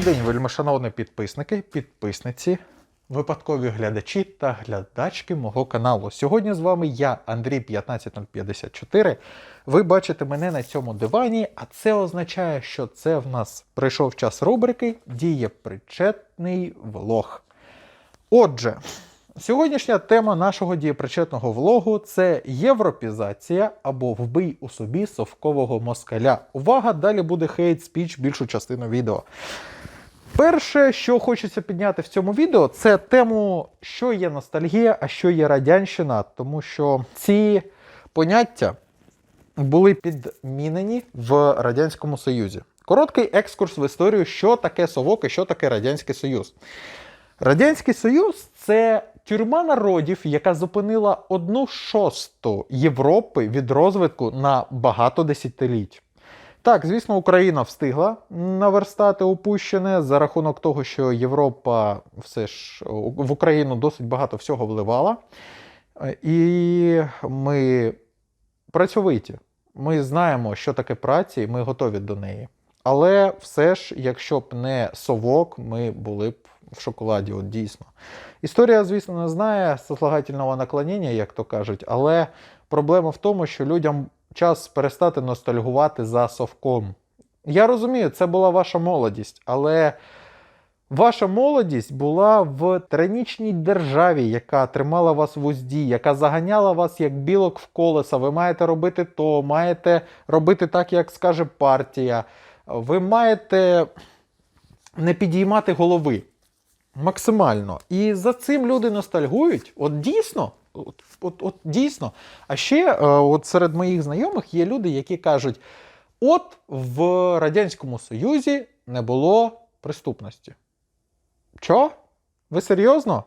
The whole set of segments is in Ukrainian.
Добрий день, вельмишановні підписники, підписниці, випадкові глядачі та глядачки мого каналу. Сьогодні з вами я, Андрій 15054. Ви бачите мене на цьому дивані, а це означає, що це в нас прийшов час рубрики Діє причетний влог. Отже, сьогоднішня тема нашого дієпричетного влогу це європізація або вбий у собі совкового москаля. Увага! Далі буде хейт спіч більшу частину відео. Перше, що хочеться підняти в цьому відео, це тему, що є ностальгія, а що є радянщина, тому що ці поняття були підмінені в Радянському Союзі. Короткий екскурс в історію, що таке Совок і що таке Радянський Союз. Радянський Союз це тюрма народів, яка зупинила одну шосту Європи від розвитку на багато десятиліть. Так, звісно, Україна встигла наверстати упущене за рахунок того, що Європа все ж в Україну досить багато всього вливала. Е, І ми працьовиті. Ми знаємо, що таке праця, і ми готові до неї. Але все ж, якщо б не совок, ми були б в шоколаді, от дійсно. Історія, звісно, не знає сослагательного наклонення, як то кажуть, але проблема в тому, що людям час перестати ностальгувати за совком. Я розумію, це була ваша молодість, але ваша молодість була в тиранічній державі, яка тримала вас в узді, яка заганяла вас як білок в колеса. Ви маєте робити то, маєте робити так, як скаже партія. Ви маєте не підіймати голови максимально. І за цим люди ностальгують. От дійсно. От, от, от дійсно. А ще е, от серед моїх знайомих є люди, які кажуть: от в Радянському Союзі не було преступності. Що? Ви серйозно?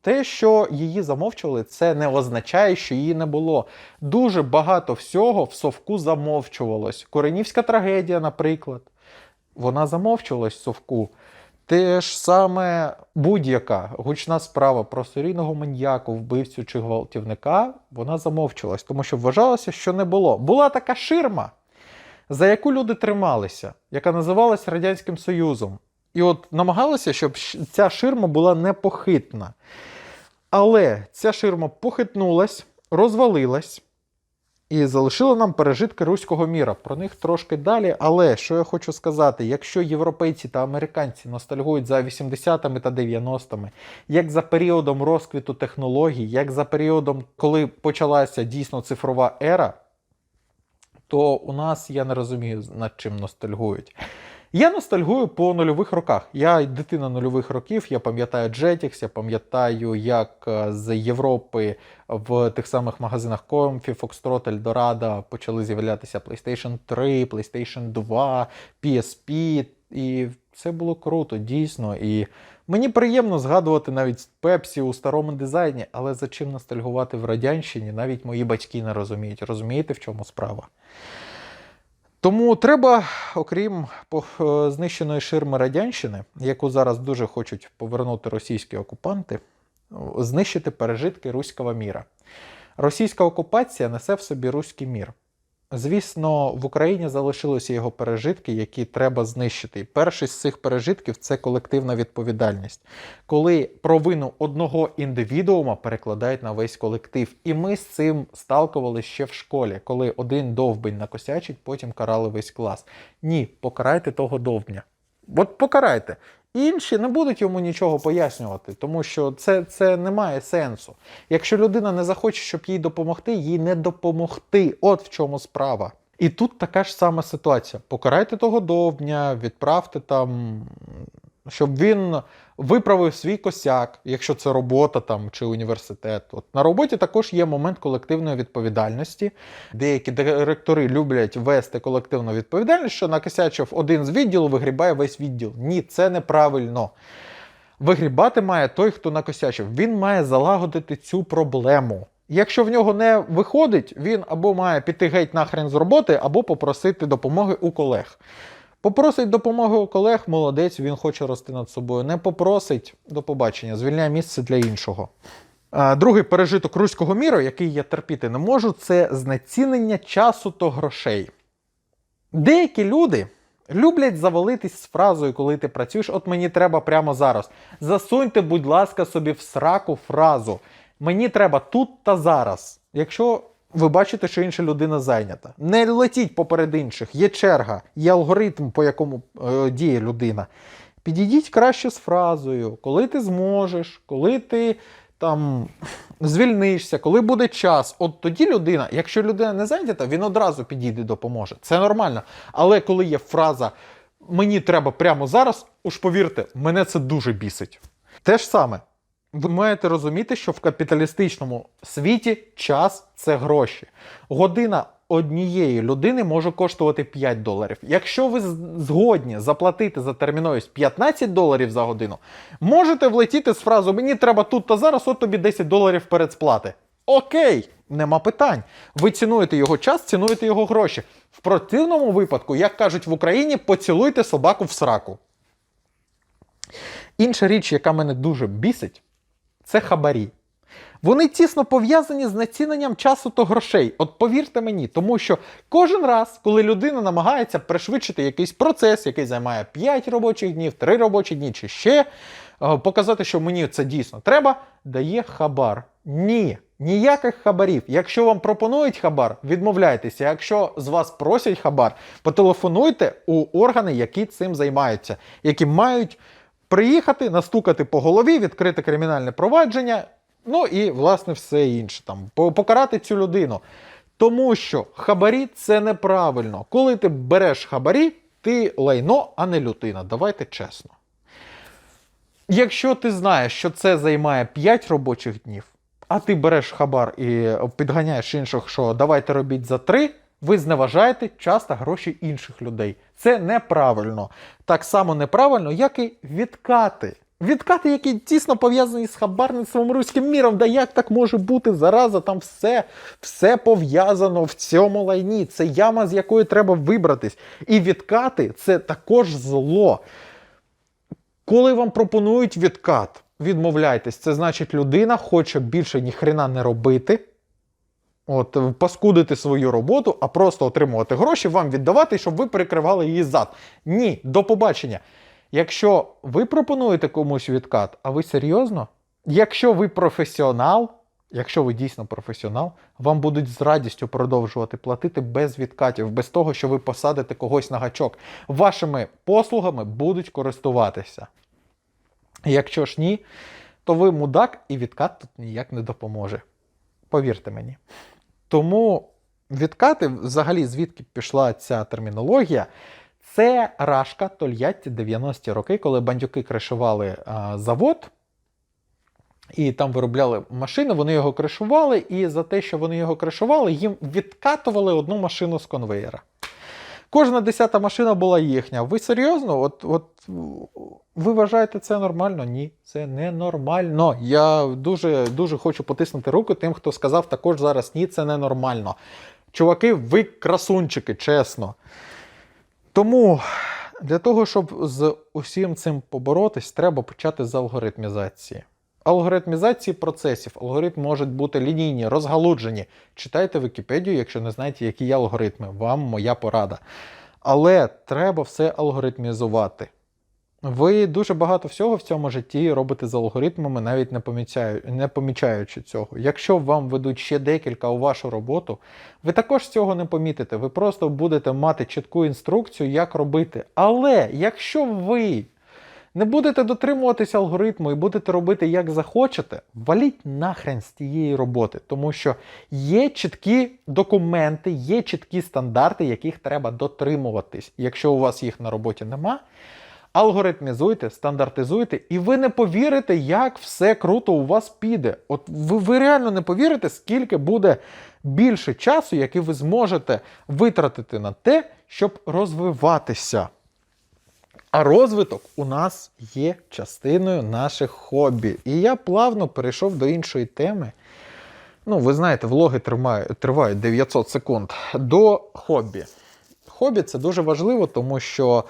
Те, що її замовчували, це не означає, що її не було. Дуже багато всього в совку замовчувалось. Коренівська трагедія, наприклад, вона замовчувалась в совку. Те ж саме будь-яка гучна справа про серійного маньяку, вбивцю чи гвалтівника, вона замовчувалась, тому що вважалося, що не було. Була така ширма, за яку люди трималися, яка називалась Радянським Союзом. І от намагалися, щоб ця ширма була непохитна. Але ця ширма похитнулась, розвалилась і залишили нам пережитки руського міра. Про них трошки далі. Але що я хочу сказати: якщо європейці та американці ностальгують за 80-ми та 90-ми, як за періодом розквіту технологій, як за періодом, коли почалася дійсно цифрова ера, то у нас я не розумію, над чим ностальгують. Я ностальгую по нульових роках. Я дитина нульових років, я пам'ятаю Jetix, я пам'ятаю, як е, з Європи в тих самих магазинах Comfy, Foxtrot, Eldorado почали з'являтися PlayStation 3, PlayStation 2, PSP. І це було круто, дійсно. І мені приємно згадувати навіть Pepsi у старому дизайні, але за чим ностальгувати в радянщині, навіть мої батьки не розуміють. Розумієте, в чому справа? Тому треба, окрім е, знищеної ширми радянщини, яку зараз дуже хочуть повернути російські окупанти, знищити пережитки руського міра. Російська окупація несе в собі руський мір. Звісно, в Україні залишилися його пережитки, які треба знищити. І перший з цих пережитків це колективна відповідальність, коли провину одного індивідуума перекладають на весь колектив. І ми з цим сталкувалися ще в школі, коли один довбень накосячить, потім карали весь клас. Ні, покарайте того довбня. От покарайте. Інші не будуть йому нічого пояснювати, тому що це, це не має сенсу. Якщо людина не захоче, щоб їй допомогти, їй не допомогти. От в чому справа. І тут така ж сама ситуація. Покарайте того довбня, відправте там, щоб він виправив свій косяк, якщо це робота там чи університет. От на роботі також є момент колективної відповідальності. Деякі директори люблять вести колективну відповідальність, що накосячив один з відділу, вигрібає весь відділ. Ні, це неправильно. Вигрібати має той, хто накосячив. Він має залагодити цю проблему. Якщо в нього не виходить, він або має піти геть нахрен з роботи, або попросити допомоги у колег. Попросить допомоги у колег, молодець, він хоче рости над собою. Не попросить до побачення, звільняє місце для іншого. Другий пережиток руського міру, який я терпіти не можу, це знецінення часу та грошей. Деякі люди Люблять завалитись з фразою, коли ти працюєш, от мені треба прямо зараз. Засуньте, будь ласка, собі в сраку фразу. Мені треба тут та зараз. Якщо ви бачите, що інша людина зайнята. Не летіть поперед інших, є черга, є алгоритм, по якому е, діє людина. Підійдіть краще з фразою, коли ти зможеш, коли ти там звільнишся, коли буде час. От тоді людина, якщо людина не зайнята, він одразу підійде допоможе. Це нормально. Але коли є фраза мені треба прямо зараз, уж повірте, мене це дуже бісить. Те ж саме. Ви маєте розуміти, що в капіталістичному світі час це гроші. Година однієї людини може коштувати 5 доларів. Якщо ви згодні заплатити за терміновість 15 доларів за годину, можете влетіти з фразою Мені треба тут та зараз, от тобі 10 доларів передсплати. Окей, нема питань. Ви цінуєте його час, цінуєте його гроші. В противному випадку, як кажуть в Україні, поцілуйте собаку в сраку. Інша річ, яка мене дуже бісить, це хабарі. Вони тісно пов'язані з націненням часу та грошей. От повірте мені, тому що кожен раз, коли людина намагається пришвидшити якийсь процес, який займає 5 робочих днів, 3 робочі дні чи ще, е, показати, що мені це дійсно треба, дає хабар. Ні, ніяких хабарів. Якщо вам пропонують хабар, відмовляйтеся. Якщо з вас просять хабар, потелефонуйте у органи, які цим займаються, які мають приїхати, настукати по голові, відкрити кримінальне провадження. Ну і власне все інше там покарати цю людину. Тому що хабарі це неправильно. Коли ти береш хабарі, ти лайно, а не людина. Давайте чесно. Якщо ти знаєш, що це займає 5 робочих днів, а ти береш хабар і підганяєш інших, що давайте робіть за 3, ви зневажаєте час та гроші інших людей. Це неправильно. Так само неправильно, як і відкати. Відкати, які тісно пов'язані з хабарництвом руським міром. Да як так може бути зараза? Там все, все пов'язано в цьому лайні. Це яма, з якої треба вибратись. І відкати це також зло. Коли вам пропонують відкат, відмовляйтесь. Це значить, людина хоче більше ніхрена не робити. От, паскудити свою роботу, а просто отримувати гроші, вам віддавати, щоб ви перекривали її зад. Ні, до побачення. Якщо ви пропонуєте комусь відкат, а ви серйозно? Якщо ви професіонал, якщо ви дійсно професіонал, вам будуть з радістю продовжувати платити без відкатів, без того, що ви посадите когось на гачок. Вашими послугами будуть користуватися. Якщо ж ні, то ви мудак і відкат тут ніяк не допоможе. Повірте мені. Тому відкати, взагалі, звідки пішла ця термінологія, це Рашка Тольятті 90-ті роки, коли бандюки кришували а, завод. І там виробляли машини, вони його кришували, і за те, що вони його кришували, їм відкатували одну машину з конвеєра. Кожна десята машина була їхня. Ви серйозно? От, от ви вважаєте це нормально? Ні, це не нормально. Я дуже, дуже хочу потиснути руку тим, хто сказав також зараз ні, це не нормально. Чуваки, ви красунчики, чесно. Тому для того, щоб з усім цим поборотись, треба почати з алгоритмізації. Алгоритмізації процесів. Алгоритми можуть бути лінійні, розгалуджені. Читайте Вікіпедію, якщо не знаєте, які є алгоритми. Вам моя порада. Але треба все алгоритмізувати. Ви дуже багато всього в цьому житті робите з алгоритмами, навіть не, помічаю, не помічаючи цього. Якщо вам ведуть ще декілька у вашу роботу, ви також цього не помітите. Ви просто будете мати чітку інструкцію, як робити. Але якщо ви не будете дотримуватися алгоритму і будете робити як захочете, валіть нахрен з тієї роботи, тому що є чіткі документи, є чіткі стандарти, яких треба дотримуватись. Якщо у вас їх на роботі нема, алгоритмізуйте, стандартизуйте, і ви не повірите, як все круто у вас піде. От ви, ви реально не повірите, скільки буде більше часу, який ви зможете витратити на те, щоб розвиватися. А розвиток у нас є частиною наших хобі. І я плавно перейшов до іншої теми. Ну, ви знаєте, влоги тривають, тривають 900 секунд до хобі. Хобі це дуже важливо, тому що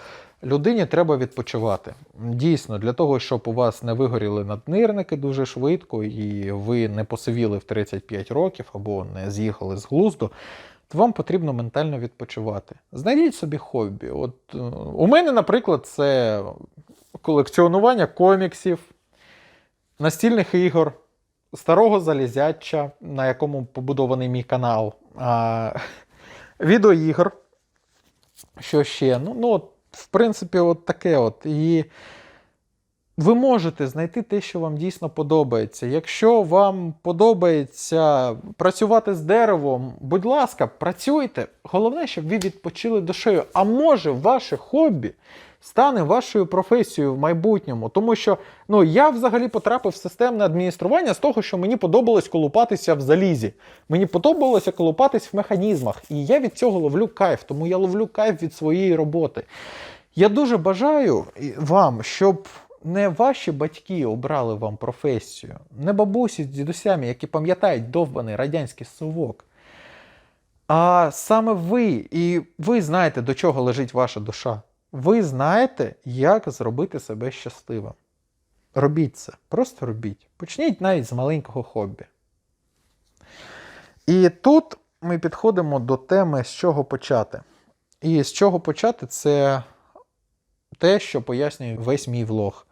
людині треба відпочивати. Дійсно, для того, щоб у вас не вигоріли наднирники дуже швидко, і ви не посивіли в 35 років або не з'їхали з глузду, вам потрібно ментально відпочивати. Знайдіть собі хобі. От, е, у мене, наприклад, це колекціонування коміксів, настільних ігор, старого залізяча, на якому побудований мій канал, а, відеоігор. Що ще? Ну, ну от, в принципі, от таке от. І ви можете знайти те, що вам дійсно подобається. Якщо вам подобається працювати з деревом, будь ласка, працюйте. Головне, щоб ви відпочили душею. А може, ваше хобі стане вашою професією в майбутньому. Тому що ну, я взагалі потрапив в системне адміністрування з того, що мені подобалось колупатися в залізі. Мені подобалося колупатись в механізмах. І я від цього ловлю кайф, тому я ловлю кайф від своєї роботи. Я дуже бажаю вам, щоб не ваші батьки обрали вам професію, не бабусі з дідусями, які пам'ятають довбаний радянський совок. А саме ви, і ви знаєте, до чого лежить ваша душа. Ви знаєте, як зробити себе щасливим. Робіть це, просто робіть. Почніть навіть з маленького хобі. І тут ми підходимо до теми, з чого почати. І з чого почати, це те, що пояснює весь мій влог.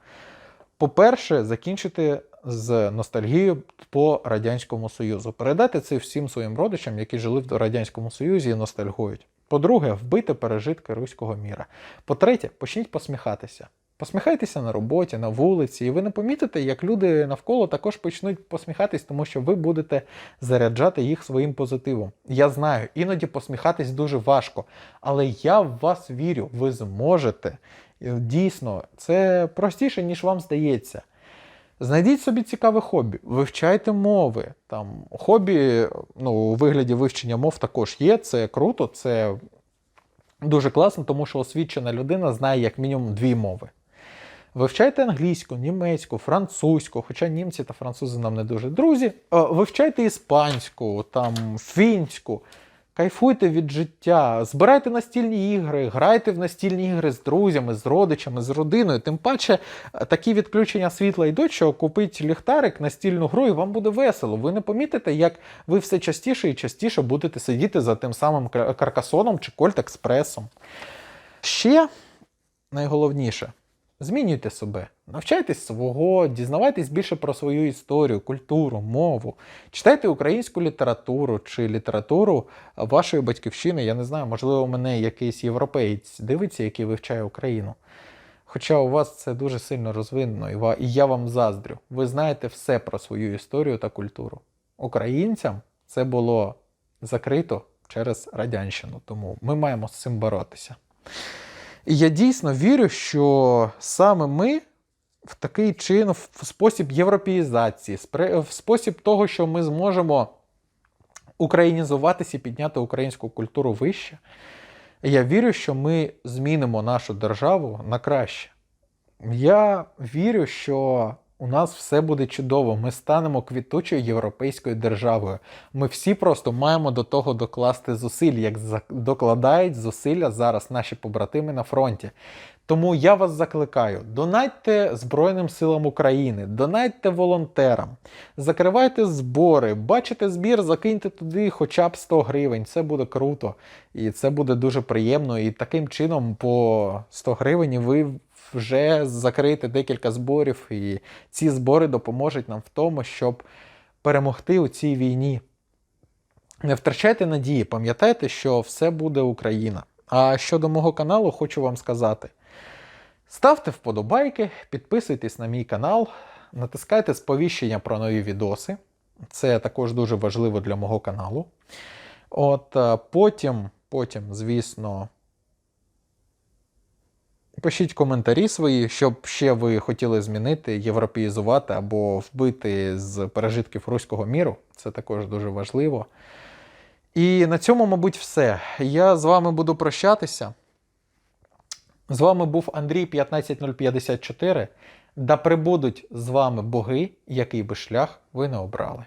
По-перше, закінчити з ностальгією по Радянському Союзу. Передати це всім своїм родичам, які жили в Радянському Союзі і ностальгують. По-друге, вбити пережитки руського міра. По-третє, почніть посміхатися. Посміхайтеся на роботі, на вулиці, і ви не помітите, як люди навколо також почнуть посміхатись, тому що ви будете заряджати їх своїм позитивом. Я знаю, іноді посміхатись дуже важко, але я в вас вірю, ви зможете. І Дійсно, це простіше, ніж вам здається. Знайдіть собі цікаве хобі, вивчайте мови. Там хобі ну, у вигляді вивчення мов також є. Це круто, це дуже класно, тому що освічена людина знає як мінімум дві мови. Вивчайте англійську, німецьку, французьку, хоча німці та французи нам не дуже друзі. Е, Вивчайте іспанську, там, фінську. Кайфуйте від життя, збирайте настільні ігри, грайте в настільні ігри з друзями, з родичами, з родиною. Тим паче е, такі відключення світла йдуть, що купить ліхтарик, настільну гру, і вам буде весело. Ви не помітите, як ви все частіше і частіше будете сидіти за тим самим каркасоном чи кольт-експресом. Ще найголовніше. Змінюйте себе, навчайтесь свого, дізнавайтесь більше про свою історію, культуру, мову. Читайте українську літературу чи літературу вашої батьківщини. Я не знаю, можливо, мене якийсь європеєць дивиться, який вивчає Україну. Хоча у вас це дуже сильно розвинено, і я вам заздрю. Ви знаєте все про свою історію та культуру. Українцям це було закрито через радянщину, тому ми маємо з цим боротися. І я дійсно вірю, що саме ми в такий чин, в спосіб європеїзації, в спосіб того, що ми зможемо українізуватися і підняти українську культуру вище. Я вірю, що ми змінимо нашу державу на краще. Я вірю, що у нас все буде чудово. Ми станемо квітучою європейською державою. Ми всі просто маємо до того докласти зусиль, як докладають зусилля зараз наші побратими на фронті. Тому я вас закликаю: донатьте Збройним силам України, донатьте волонтерам, закривайте збори, бачите збір, закиньте туди хоча б 100 гривень. Це буде круто. І це буде дуже приємно. І таким чином, по 100 гривень, ви вже закриєте декілька зборів, і ці збори допоможуть нам в тому, щоб перемогти у цій війні. Не втрачайте надії, пам'ятайте, що все буде Україна. А щодо мого каналу, хочу вам сказати: ставте вподобайки, підписуйтесь на мій канал, натискайте сповіщення про нові відоси. Це також дуже важливо для мого каналу. От е, потім, потім, звісно, пишіть коментарі свої, щоб ще ви хотіли змінити, європеїзувати або вбити з пережитків руського міру. Це також дуже важливо. І на цьому, мабуть, все. Я з вами буду прощатися. З вами був Андрій 15054. Да прибудуть з вами боги, який би шлях ви не обрали.